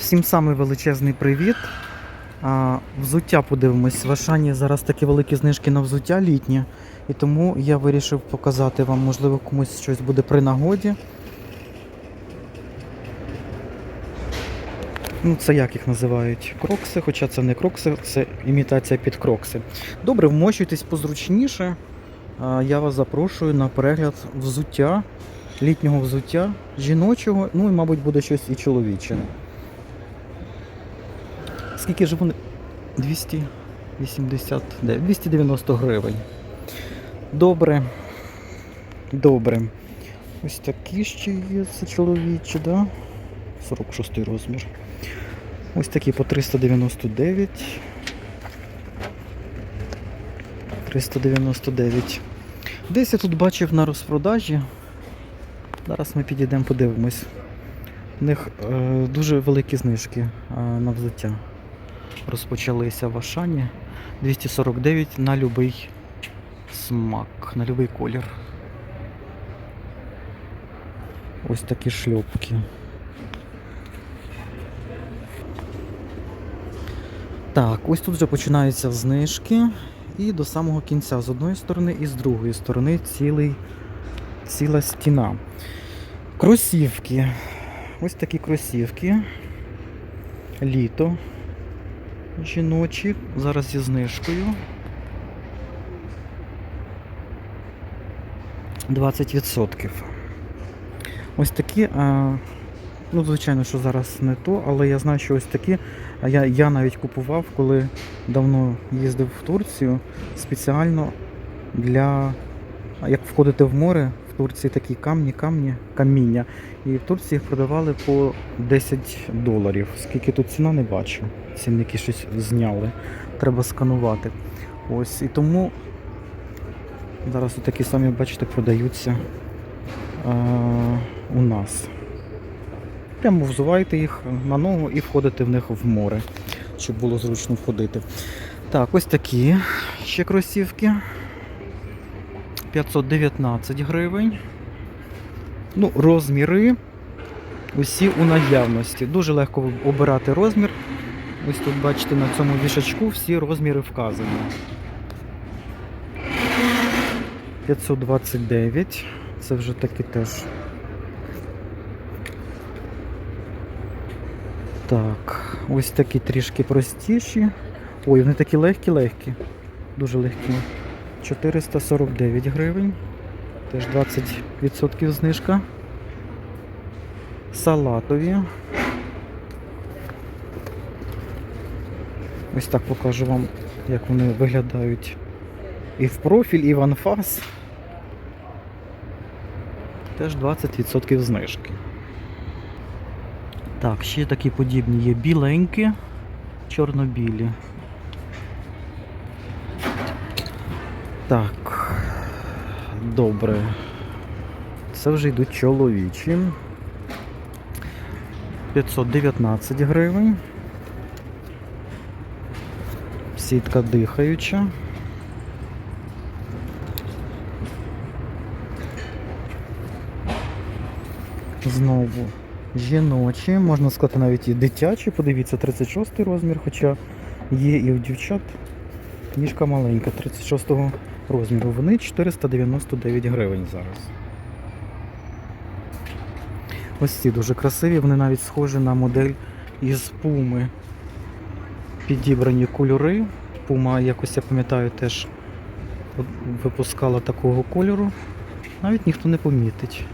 Всім самий величезний привіт. А, взуття подивимось. В Ашані зараз такі великі знижки на взуття літнє. І тому я вирішив показати вам, можливо, комусь щось буде при нагоді. Ну, це як їх називають? Крокси, хоча це не крокси, це імітація під крокси. Добре, вмощуйтесь позручніше. Я вас запрошую на перегляд взуття, літнього взуття, жіночого, ну і, мабуть, буде щось і чоловіче. Скільки ж вони? 289, 290 гривень. Добре. Добре. Ось такі ще є, це чоловічі, да? 46 розмір. Ось такі по 399. 399. Десь я тут бачив на розпродажі. Зараз ми підійдемо, подивимось. У них е, дуже великі знижки е, на взуття. Розпочалися в Ашані. 249 на будь-який смак, на будь-який колір. Ось такі шльопки. Так, ось тут вже починаються знижки. І до самого кінця з одної сторони і з другої сторони цілий, ціла стіна. Кросівки. Ось такі кросівки. Літо. Жіночі. Зараз зі знижкою. 20%. Ось такі. Ну, звичайно, що зараз не то, але я знаю, що ось такі. Я, я навіть купував, коли давно їздив в Турцію спеціально для як входити в море. Турції такі камні, камні, каміння. І в Турції їх продавали по 10 доларів. Скільки тут ціна не бачу. Цінники щось зняли. Треба сканувати. Ось і тому зараз такі самі, бачите, продаються а, у нас. Прямо взувайте їх на ногу і входите в них в море, щоб було зручно входити. Так, ось такі ще кросівки. 519 гривень. Ну, розміри усі у наявності. Дуже легко обирати розмір. Ось тут бачите на цьому вішачку всі розміри вказані. 529. Це вже таки теж. Так, ось такі трішки простіші. Ой, вони такі легкі-легкі. Дуже легкі. 449 гривень. Теж 20% знижка. Салатові. Ось так покажу вам, як вони виглядають і в профіль, і в анфас. Теж 20% знижки. Так, ще такі подібні є біленькі, чорно-білі. Так, добре. Це вже йдуть чоловічі. 519 гривень. Сітка дихаюча. Знову жіночі, можна сказати навіть і дитячі, подивіться, 36 розмір, хоча є і у дівчат ніжка маленька, 36 розміру. Вони 499 гривень зараз. Ось ці дуже красиві, вони навіть схожі на модель із пуми. Підібрані кольори. Пума, якось я пам'ятаю, теж випускала такого кольору. Навіть ніхто не помітить.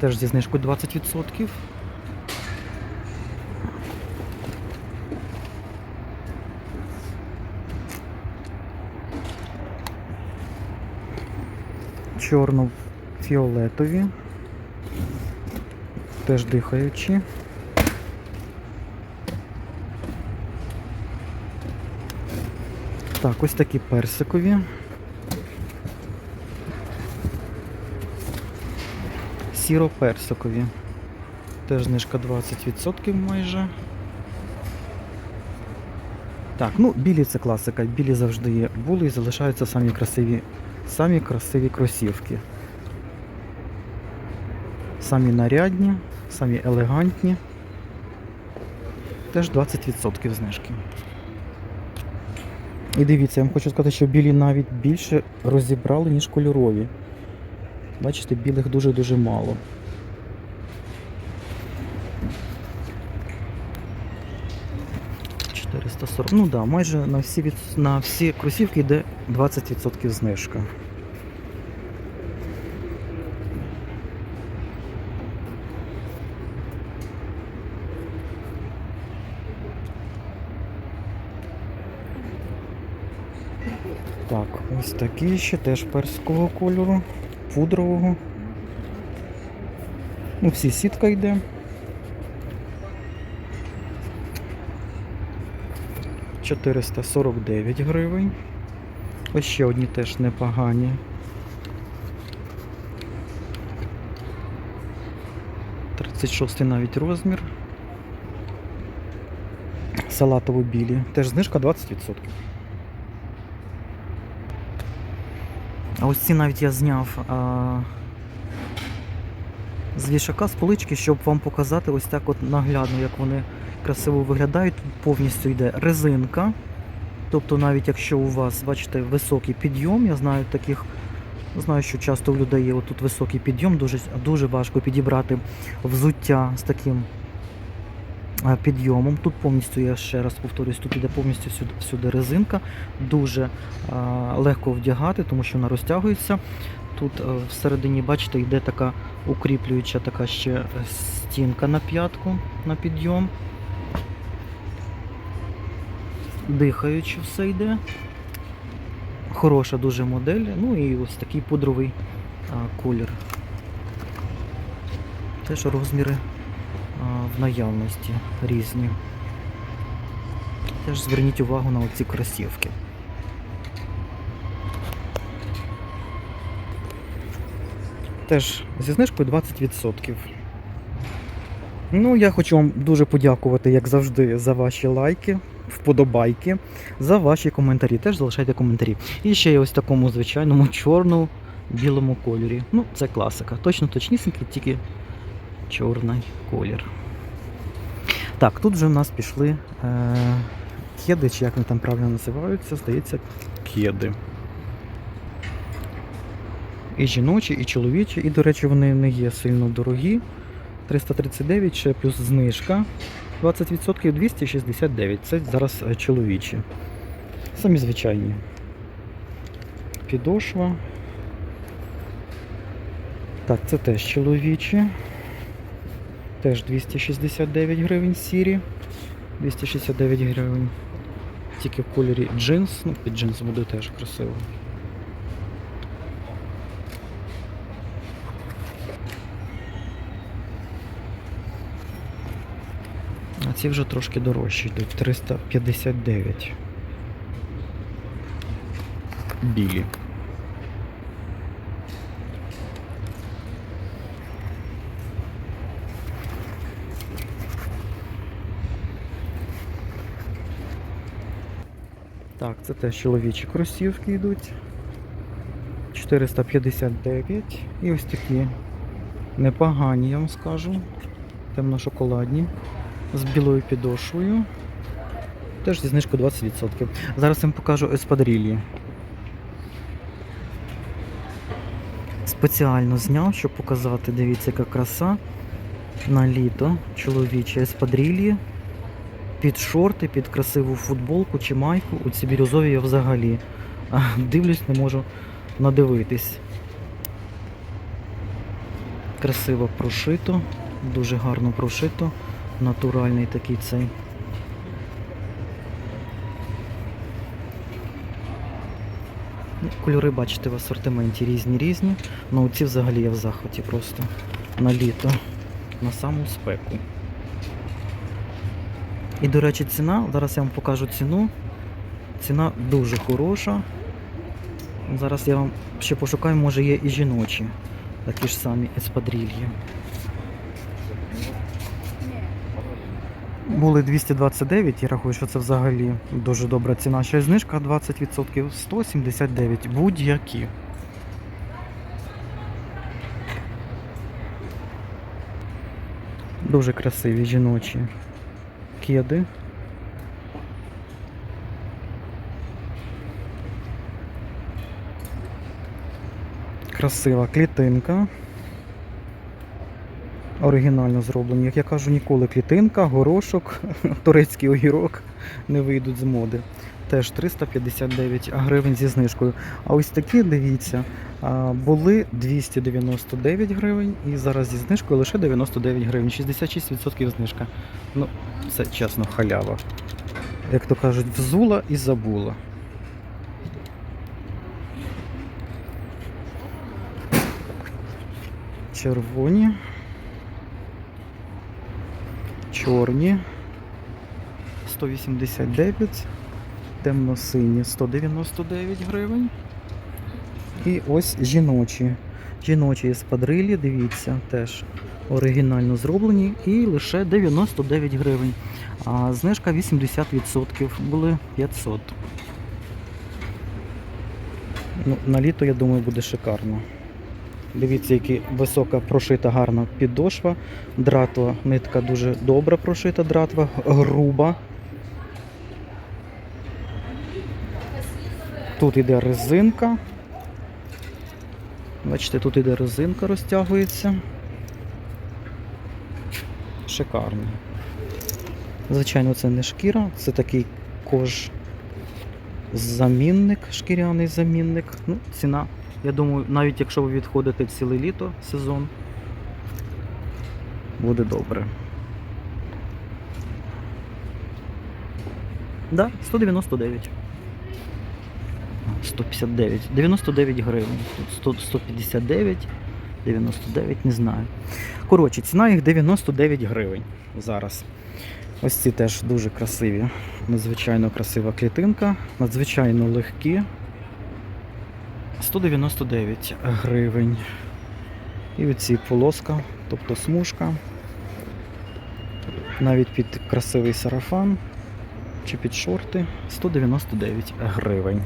Теж зі знижкою 20%. Чорно-фіолетові. Теж дихаючі. Так, ось такі персикові. Сіро-персикові. Теж знижка 20% майже. Так, ну білі це класика. Білі завжди є. Були і залишаються самі красиві, самі красиві кросівки. Самі нарядні, самі елегантні. Теж 20% знижки. І дивіться, я вам хочу сказати, що білі навіть більше розібрали, ніж кольорові. Бачите, білих дуже-дуже мало. «440». Ну так, да, майже на всі, від... на всі кросівки йде 20% знижка. Так, ось такі ще теж перського кольору, пудрового. Ну, всі сітка йде. Чотириста сорок дев'ять гривень. Ось ще одні теж непогані. Тридцять шостий навіть розмір. Салатово білі. Теж знижка 20%. А ось ці навіть я зняв а, з вішака з полички, щоб вам показати ось так от наглядно, як вони красиво виглядають. Тут повністю йде резинка. Тобто, навіть якщо у вас, бачите, високий підйом, я знаю таких, знаю, що часто у людей є отут високий підйом, дуже, дуже важко підібрати взуття з таким підйомом. Тут повністю, я ще раз повторюсь, тут іде повністю всюди, всюди резинка, дуже а, легко вдягати, тому що вона розтягується. Тут е, всередині, бачите, йде така укріплююча така ще е, стінка на п'ятку на підйом. Дихаючи все йде. Хороша дуже модель. Ну і ось такий пудровий а, колір. Теж розміри а, в наявності різні. Теж зверніть увагу на оці кросівки. Теж зі знижкою 20%. Ну, я хочу вам дуже подякувати, як завжди, за ваші лайки, вподобайки, за ваші коментарі. Теж залишайте коментарі. І ще є ось такому звичайному чорному білому кольорі. Ну, це класика. Точно точнісінький, тільки чорний колір. Так, тут вже в нас пішли е, кеди, чи як вони там правильно називаються, здається, кеди. І жіночі, і чоловічі, і, до речі, вони не є сильно дорогі. 339 ще плюс знижка. 20% 269. Це зараз е, чоловічі. Самі звичайні. Підошва. Так, це теж чоловічі. Теж 269 гривень сірі. 269 гривень. Тільки в кольорі джинс. Ну, під джинс буде теж красиво. Ці вже трошки дорожчі йдуть. 359. Білі. Так, це теж чоловічі кросівки йдуть. 459. І ось такі непогані, я вам скажу. Темно-шоколадні. З білою підошвою. Теж зі знижкою 20%. Зараз вам покажу еспадрилі. Спеціально зняв, щоб показати, дивіться, яка краса. На літо чоловічі еспадрилі. Під шорти, під красиву футболку чи майку. У ці бірюзові я взагалі дивлюсь, не можу надивитись. Красиво прошито, дуже гарно прошито. Натуральний такий цей. Ну, Кольори, бачите, в асортименті різні різні. Ну ці взагалі я в захваті просто на літо, на саму спеку. І, до речі, ціна, зараз я вам покажу ціну. Ціна дуже хороша. Зараз я вам ще пошукаю, може є і жіночі. Такі ж самі еспадрильї. Були 229, я рахую, що це взагалі дуже добра ціна. Ще знижка 20%, 179. Будь-які. Дуже красиві жіночі кеди. Красива клітинка. Оригінально зроблені. Як я кажу, ніколи клітинка, горошок, турецький огірок не вийдуть з моди. Теж 359 гривень зі знижкою. А ось такі, дивіться, були 299 гривень і зараз зі знижкою лише 99 гривень. 66% знижка. Ну, це чесно, халява. Як то кажуть, взула і забула. Червоні. Чорні. 189, темно-сині 199 гривень. І ось жіночі. Жіночі спадрилі, дивіться, теж оригінально зроблені і лише 99 гривень. А знижка 80%, були 500. Ну, на літо, я думаю, буде шикарно. Дивіться, які висока прошита гарна підошва. Дратва нитка дуже добра прошита дратва, груба. Тут іде резинка. Бачите, тут іде резинка, розтягується. Шикарно. Звичайно, це не шкіра, це такий кож замінник, шкіряний замінник. Ну, ціна, я думаю, навіть якщо ви відходите ціле літо сезон, буде добре. Да, 199. 159. 99 гривень. Тут 159, 99, не знаю. Коротше, ціна їх 99 гривень зараз. Ось ці теж дуже красиві. Надзвичайно красива клітинка, надзвичайно легкі. 199 гривень. І оці полоска, тобто смужка. Навіть під красивий сарафан чи під шорти 199 гривень.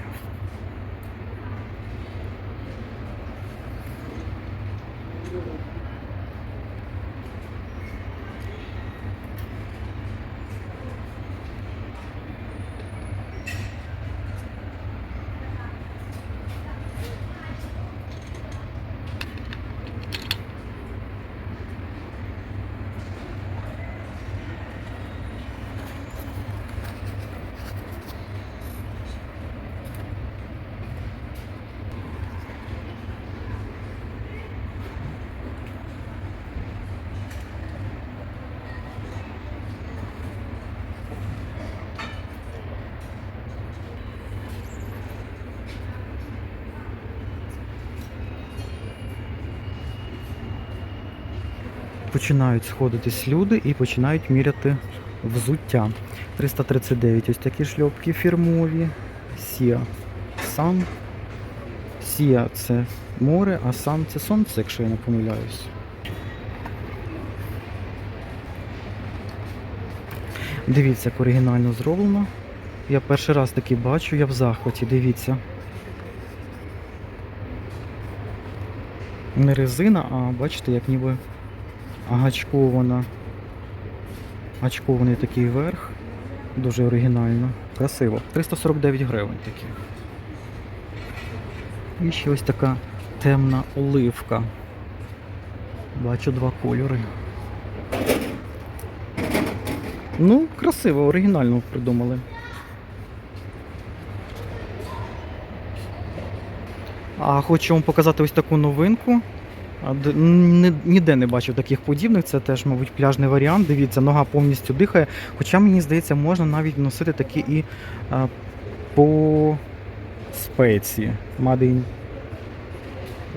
Починають сходитись люди і починають міряти взуття. 339 ось такі шльопки фірмові. Сія Сан. Сія це море, а сан це сонце, якщо я не помиляюсь. Дивіться, як оригінально зроблено. Я перший раз таки бачу, я в захваті, дивіться. Не резина, а бачите, як ніби гачкована. Гачкований такий верх. Дуже оригінально. Красиво. 349 гривень такі. І ще ось така темна оливка. Бачу два кольори. Ну, красиво, оригінально придумали. А хочу вам показати ось таку новинку. Ніде не бачив таких подібних. Це теж, мабуть, пляжний варіант. Дивіться, нога повністю дихає. Хоча мені здається, можна навіть носити такі і а, по спеції. Мадин.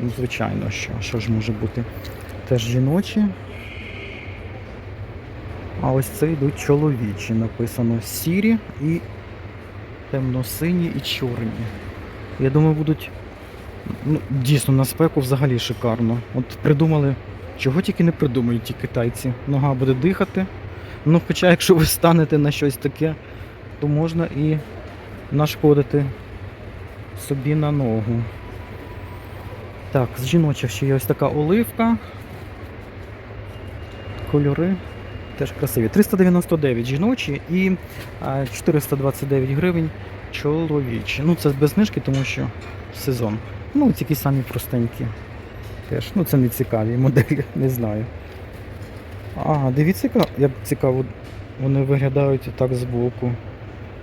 Ну, Звичайно, що. Що ж може бути? Теж жіночі. А ось це йдуть чоловічі. Написано сірі і темно-сині і чорні. Я думаю, будуть ну, дійсно на спеку взагалі шикарно. От придумали, чого тільки не придумають ті китайці. Нога буде дихати. Ну, хоча, якщо ви станете на щось таке, то можна і нашкодити собі на ногу. Так, з жіночих ще є ось така оливка. Кольори Теж красиві. 399 жіночі і 429 гривень чоловічі. Ну, це без знижки, тому що сезон. Ну, такі самі простенькі. Теж. Ну, це не цікаві моделі, не знаю. А, дивіться, як цікаво, вони виглядають так збоку.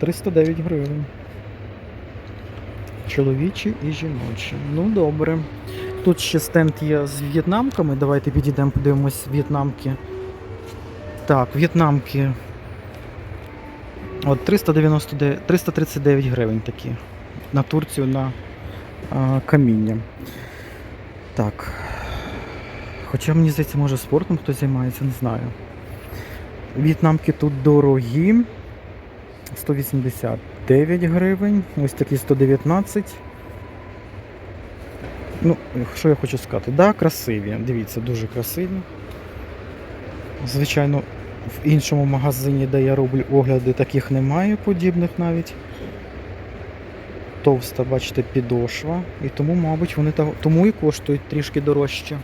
309 гривень. Чоловічі і жіночі. Ну, добре. Тут ще стенд є з в'єтнамками. Давайте підійдемо, подивимось в'єтнамки. Так, в'єтнамки. От 399, 339 гривень такі. На Турцію на каміння. Так. Хоча мені здається, може спортом хтось займається, не знаю. В'єтнамки тут дорогі. 189 гривень. Ось такі 119. Ну, що я хочу сказати? Да, красиві. Дивіться, дуже красиві. Звичайно, в іншому магазині, де я роблю огляди, таких немає подібних навіть. Товста, бачите, підошва. І тому, мабуть, вони та- тому і коштують трішки дорожче.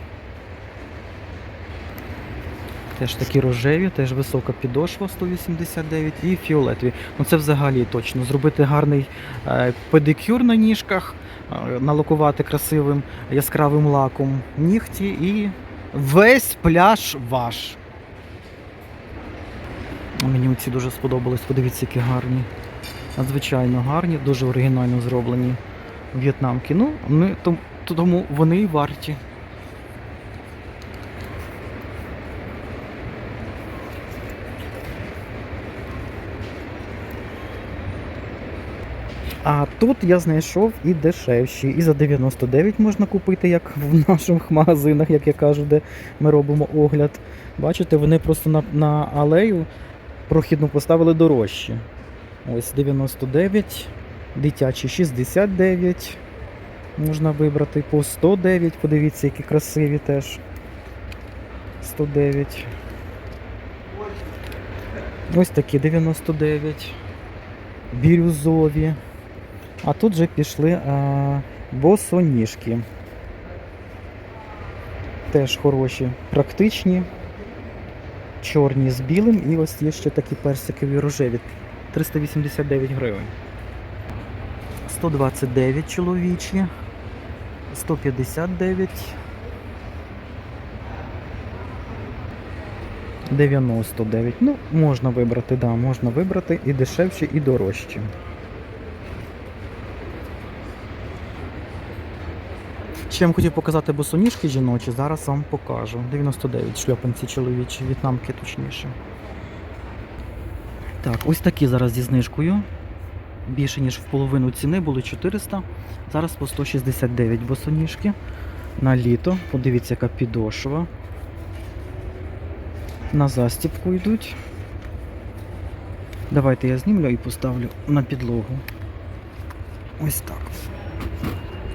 Теж такі рожеві, теж висока підошва 189 і фіолетові. Ну це взагалі точно. Зробити гарний е, педикюр на ніжках, е, налакувати красивим яскравим лаком нігті і весь пляж ваш. Мені ці дуже сподобались, подивіться, які гарні. Надзвичайно гарні, дуже оригінально зроблені в'єтнамки. Ну, том- тому вони і варті. А тут я знайшов і дешевші. І за 99 можна купити, як в наших магазинах, як я кажу, де ми робимо огляд. Бачите, вони просто на, на алею прохідну поставили дорожче. Ось 99, дитячі 69. Можна вибрати по 109. Подивіться, які красиві теж. 109. Ось такі 99. Бірюзові. А тут же пішли а, босоніжки. Теж хороші, практичні, чорні з білим і ось є ще такі персикові рожеві. 389 гривень. 129 чоловічі, 159. 99. Ну, можна вибрати, да, можна вибрати і дешевші, і дорожчі. Ще вам хотів показати босоніжки жіночі, зараз вам покажу. 99 шльопанці чоловічі, в'єтнамки точніше. Так, ось такі зараз зі знижкою. Більше ніж в половину ціни були 400. Зараз по 169 босоніжки. На літо. Подивіться, яка підошва. На застіпку йдуть. Давайте я знімлю і поставлю на підлогу. Ось так.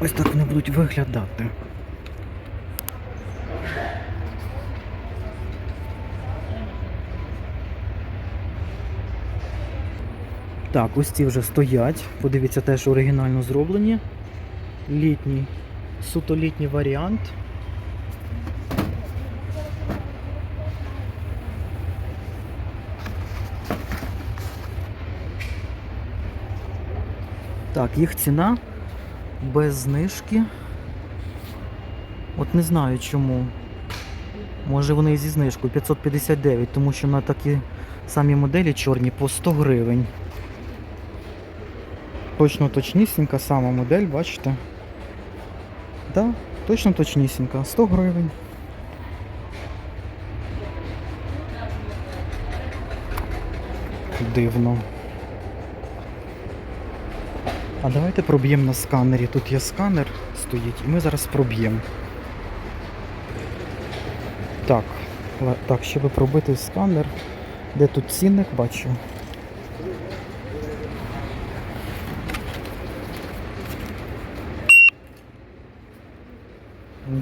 Ось так вони будуть виглядати. Так, ось ці вже стоять. Подивіться, теж оригінально зроблені. Літній, суто літній варіант. Так, їх ціна без знижки. От не знаю чому. Може вони і зі знижкою 559, тому що на такі самі моделі чорні по 100 гривень. Точно точнісінька сама модель, бачите? Да, точно точнісінька, 100 гривень. Дивно. А давайте проб'ємо на сканері. Тут є сканер стоїть, і ми зараз проб'ємо. Так, так, щоб пробити сканер. Де тут цінник бачу?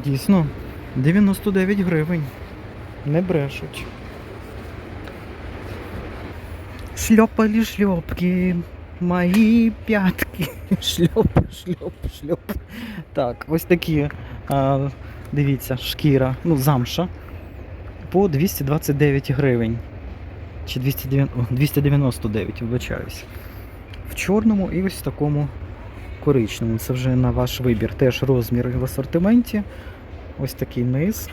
Дійсно, 99 гривень. Не брешуть. Шльопали шльопки, мої п'ятки. Шльоп, шльоп, шльоп. Так, ось такі, дивіться, шкіра, ну, замша. По 229 гривень. Чи 290, 299, вибачаюсь. В чорному і ось в такому коричневому. Це вже на ваш вибір. Теж розмір в асортименті. Ось такий низ.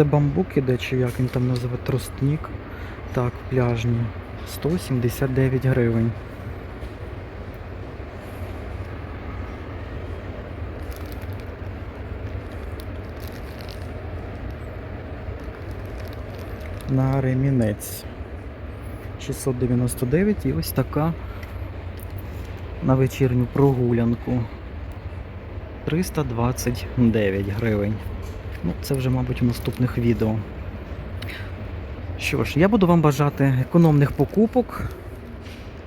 Це бамбук іде, чи як він там називає тростник. Так, пляжні. 179 гривень. На ремінець. 699 і ось така на вечірню прогулянку. 329 гривень. Ну, це вже, мабуть, в наступних відео. Що ж, я буду вам бажати економних покупок,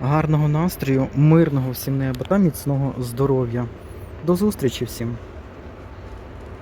гарного настрою, мирного всім неба та міцного здоров'я. До зустрічі всім!